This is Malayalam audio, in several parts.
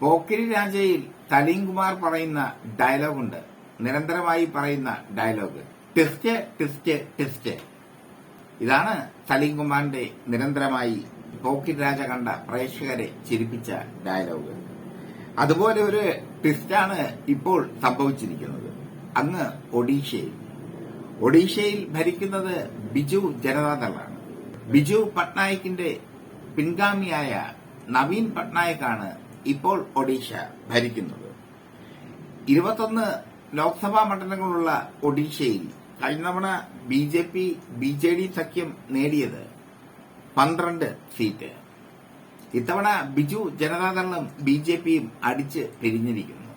പോക്കിരി രാജയിൽ സലീംകുമാർ പറയുന്ന ഡയലോഗുണ്ട്. നിരന്തരമായി പറയുന്ന ഡയലോഗ്. ടെസ്റ്റ് ടെസ്റ്റ് ടെസ്റ്റ് ഇതാണ് സലീംകുമാറിന്റെ നിരന്തരമായി പോക്കിരി രാജ കണ്ട പ്രേക്ഷകരെ ചിരിപ്പിച്ച ഡയലോഗ്. അതുപോലെ ഒരു ട്വിസ്റ്റാണ് ഇപ്പോൾ സംഭവിച്ചിരിക്കുന്നത്. അങ്ങ് ഒഡീഷയിൽ. ഒഡീഷയിൽ ഭരിക്കുന്നത് ബിജു ജനതാദളാണ് ബിജു പട്നായിക്കിന്റെ പിൻഗാമിയായ നവീൻ പട്നായിക്കാണ് ഇപ്പോൾ ഒഡീഷ ഭരിക്കുന്നത്. ഇരുപത്തൊന്ന് ലോക്സഭാ മണ്ഡലങ്ങളുള്ള ഒഡീഷയിൽ കഴിഞ്ഞ തവണ B J P B J D സഖ്യം നേടിയത് പന്ത്രണ്ട് സീറ്റ്. ഇത്തവണ ബിജു ജനതാദളും ബി ജെ പിയും അടിച്ച് പിരിഞ്ഞിരിക്കുന്നു.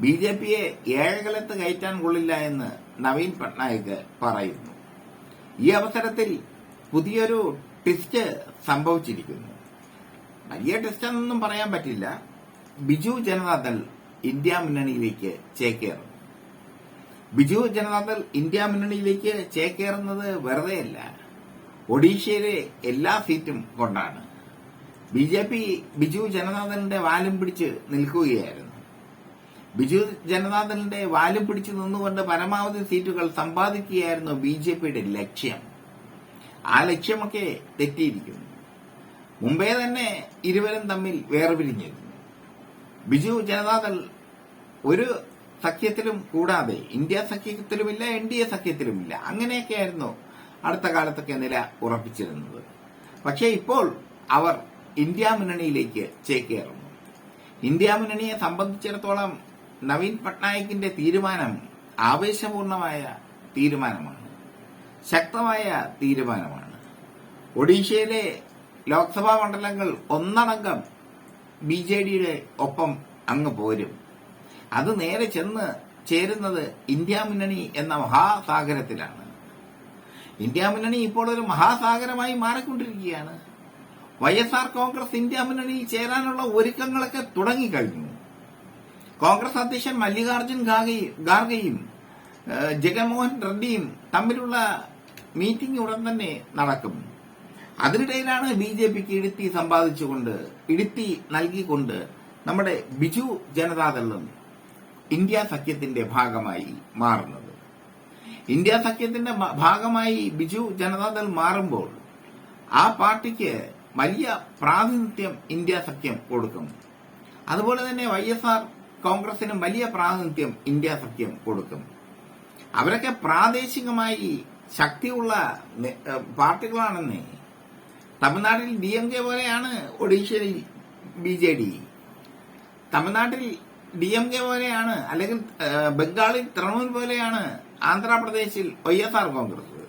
ബി ജെ പിയെ ഏഴകലത്ത് കയറ്റാൻ കൊള്ളില്ല എന്ന് നവീൻ പട്നായിക് പറയുന്നു. ഈ അവസരത്തിൽ പുതിയൊരു ട്വിസ്റ്റ് സംഭവിച്ചിരിക്കുന്നു. വലിയ ട്വിസ്റ്റെന്നൊന്നും പറയാൻ പറ്റില്ല. ബിജു ജനതാദൾ ഇന്ത്യ മുന്നണിയിലേക്ക് ചേക്കേറും. ബിജു ജനതാദൾ ഇന്ത്യ മുന്നണിയിലേക്ക് ചേക്കേറുന്നത് വെറുതെയല്ല ഒഡീഷയിലെ എല്ലാ സീറ്റും കൊണ്ടാണ്. ബി ജെ പി ബിജു ജനതാദളിന്റെ വാലും പിടിച്ച് നിൽക്കുകയായിരുന്നു. ബിജു ജനതാദളിന്റെ വാലും പിടിച്ച് നിന്നുകൊണ്ട് പരമാവധി സീറ്റുകൾ സമ്പാദിക്കുകയായിരുന്നു ബി ലക്ഷ്യം. ആ ലക്ഷ്യമൊക്കെ തെറ്റിയിരിക്കുന്നു. മുമ്പേ തന്നെ ഇരുവരും തമ്മിൽ വേർപിരിഞ്ഞിരുന്നു. ബിജു ജനതാദൾ ഒരു സഖ്യത്തിലും കൂടാതെ ഇന്ത്യ സഖ്യത്തിലുമില്ല എൻ ഡി എ സഖ്യത്തിലുമില്ല. അങ്ങനെയൊക്കെയായിരുന്നു അടുത്ത കാലത്തൊക്കെ നില ഉറപ്പിച്ചിരുന്നത്. പക്ഷേ ഇപ്പോൾ അവർ ഇന്ത്യ മുന്നണിയിലേക്ക് ചേക്കേറുന്നു. ഇന്ത്യ മുന്നണിയെ സംബന്ധിച്ചിടത്തോളം നവീൻ പട്നായിക്കിന്റെ തീരുമാനം ആവേശപൂർണമായ തീരുമാനമാണ്. ശക്തമായ തീരുമാനമാണ്. ഒഡീഷയിലെ ലോക്സഭാ മണ്ഡലങ്ങൾ ഒന്നടങ്കം ബി ജെ ഡിയുടെ ഒപ്പം അങ്ങ് പോരും. അത് നേരെ ചെന്ന് ചേരുന്നത് ഇന്ത്യ മുന്നണി എന്ന മഹാസാഗരത്തിലാണ്. ഇന്ത്യ മുന്നണി ഇപ്പോൾ ഒരു മഹാസാഗരമായി മാറിക്കൊണ്ടിരിക്കുകയാണ്. Y S R Congress India മുന്നണിയിൽ ചേരാനുള്ള ഒരുക്കങ്ങളൊക്കെ തുടങ്ങിക്കഴിഞ്ഞു. കോൺഗ്രസ് അധ്യക്ഷൻ മല്ലികാർജുൻ ഖാർഗെ- ഖാർഗെയും ജഗൻമോഹൻ റെഡ്ഡിയും തമ്മിലുള്ള മീറ്റിംഗ് ഉടൻ തന്നെ നടക്കും. അതിനിടയിലാണ് ബി ജെ പിക്ക് ഇടുത്തി സമ്പാദിച്ചുകൊണ്ട് ഇടുത്തി നൽകിക്കൊണ്ട് നമ്മുടെ ബിജു ജനതാദളും ഇന്ത്യ സഖ്യത്തിന്റെ ഭാഗമായി മാറുന്നത്. ഇന്ത്യ സഖ്യത്തിന്റെ ഭാഗമായി ബിജു ജനതാദൾ മാറുമ്പോൾ ആ പാർട്ടിക്ക് വലിയ പ്രാതിനിധ്യം ഇന്ത്യ സഖ്യം കൊടുക്കും. അതുപോലെ തന്നെ വൈ എസ് ആർ കോൺഗ്രസിനും വലിയ പ്രാതിനിധ്യം ഇന്ത്യ സഖ്യം കൊടുക്കും. അവരൊക്കെ പ്രാദേശികമായി ശക്തിയുള്ള പാർട്ടികളാണെന്നേ തമിഴ്നാട്ടിൽ ഡി എം കെ പോലെയാണ് ഒഡീഷയിൽ ബി ജെ ഡി. തമിഴ്നാട്ടിൽ ഡി എം കെ പോലെയാണ് അല്ലെങ്കിൽ ബംഗാളിൽ തൃണമൂൽ പോലെയാണ് ആന്ധ്രാപ്രദേശിൽ വൈ എസ് ആർ കോൺഗ്രസ്.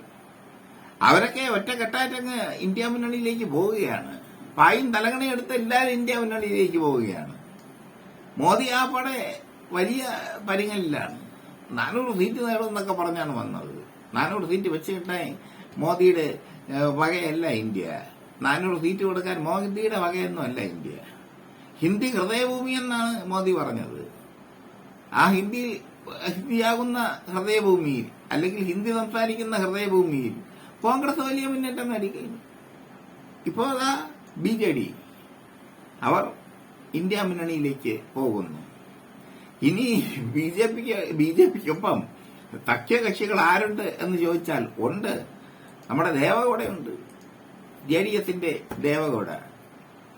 അവരൊക്കെ ഒറ്റക്കെട്ടായിട്ടങ്ങ് ഇന്ത്യ മുന്നണിയിലേക്ക് പോവുകയാണ്. പായും എടുത്ത് എല്ലാവരും ഇന്ത്യ മുന്നണിയിലേക്ക് പോവുകയാണ്. മോദി ആ പടെ വലിയ പരിങ്ങലിലാണ് നാനൂറ് സീറ്റ് നേടും എന്നൊക്കെ പറഞ്ഞാണ് വന്നത്. നാനൂറ് സീറ്റ് വെച്ച് കിട്ടാൻ മോദിയുടെ വകയല്ല ഇന്ത്യ. നാനൂറ് സീറ്റ് കൊടുക്കാൻ മോദിയുടെ വകയൊന്നും അല്ല ഇന്ത്യ. ഹിന്ദി ഹൃദയഭൂമി എന്നാണ് മോദി പറഞ്ഞത്. ആ ഹിന്ദി ഹിന്ദിയാകുന്ന ഹൃദയഭൂമിയിൽ അല്ലെങ്കിൽ ഹിന്ദി സംസാരിക്കുന്ന ഹൃദയഭൂമിയിൽ കോൺഗ്രസ് വലിയ മുന്നേറ്റം നേടിക്കഴിഞ്ഞു ഇപ്പോൾ അതാ ബി ജെ ഡി. അവർ ഇന്ത്യ മുന്നണിയിലേക്ക് പോകുന്നു. ഇനി ബി ജെ പിക്ക് ബി ജെ പിക്കൊപ്പം സഖ്യകക്ഷികൾ ആരുണ്ട് എന്ന് ചോദിച്ചാൽ ഉണ്ട്. നമ്മുടെ ദേവഗൌഡയുണ്ട്. ജെ ഡി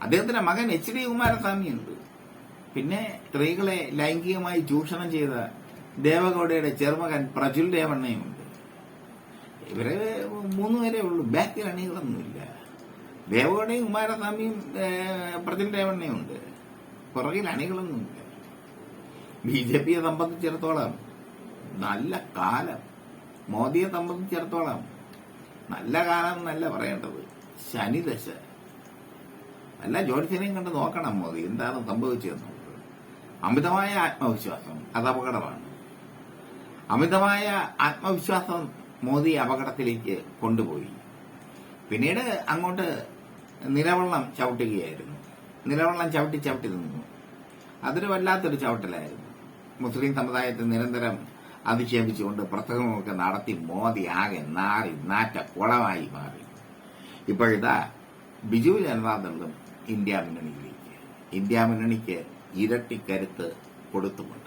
അദ്ദേഹത്തിന്റെ മകൻ എച്ച് ഡി കുമാരസ്വാമിയുണ്ട്. പിന്നെ സ്ത്രീകളെ ലൈംഗികമായി ചൂഷണം ചെയ്ത ദേവഗൌഡയുടെ ചെറുമകൻ പ്രജുൽ ദേവണ്ണയുമുണ്ട്. ഇവർ മൂന്നുപേരെ ഉള്ളൂ. ബാക്കിൽ അണികളൊന്നുമില്ല. ദേവഗൌഡയും കുമാരസ്വാമിയും പ്രജുൽ ദേവണ്ണയുമുണ്ട്. പുറകിൽ അണികളൊന്നുമില്ല. ബി ജെ പിയെ സംബന്ധിച്ചിടത്തോളം നല്ല കാലം. മോദിയെ സംബന്ധിച്ചിടത്തോളം നല്ല കാലം എന്നല്ല പറയേണ്ടത്. ശനിദശ അല്ല ജ്യോതിഷനെയും കണ്ട് നോക്കണം മോദി. എന്താണ് സംഭവിച്ചതെന്ന് അമിതമായ ആത്മവിശ്വാസം അത് അപകടമാണ്. അമിതമായ ആത്മവിശ്വാസം മോദി അപകടത്തിലേക്ക് കൊണ്ടുപോയി. പിന്നീട് അങ്ങോട്ട് നിലവെള്ളം ചവിട്ടുകയായിരുന്നു. നിലവെള്ളം ചവിട്ടി ചവിട്ടി നിന്നു. അതൊരു വല്ലാത്തൊരു ചവിട്ടലായിരുന്നു. മുസ്ലിം സമുദായത്തെ നിരന്തരം അധിക്ഷേപിച്ചുകൊണ്ട് പ്രസംഗമൊക്കെ നടത്തി മോദി ആകെ നാറി നാറ്റ കുളമായി മാറി. ഇപ്പോഴിതാ ബിജു ജനതാദളും ഇന്ത്യ മുന്നണിയിലേക്ക് ഇന്ത്യ മുന്നണിക്ക് ഇരട്ടിക്കരുത്ത് കൊടുത്തുമുണ്ട്.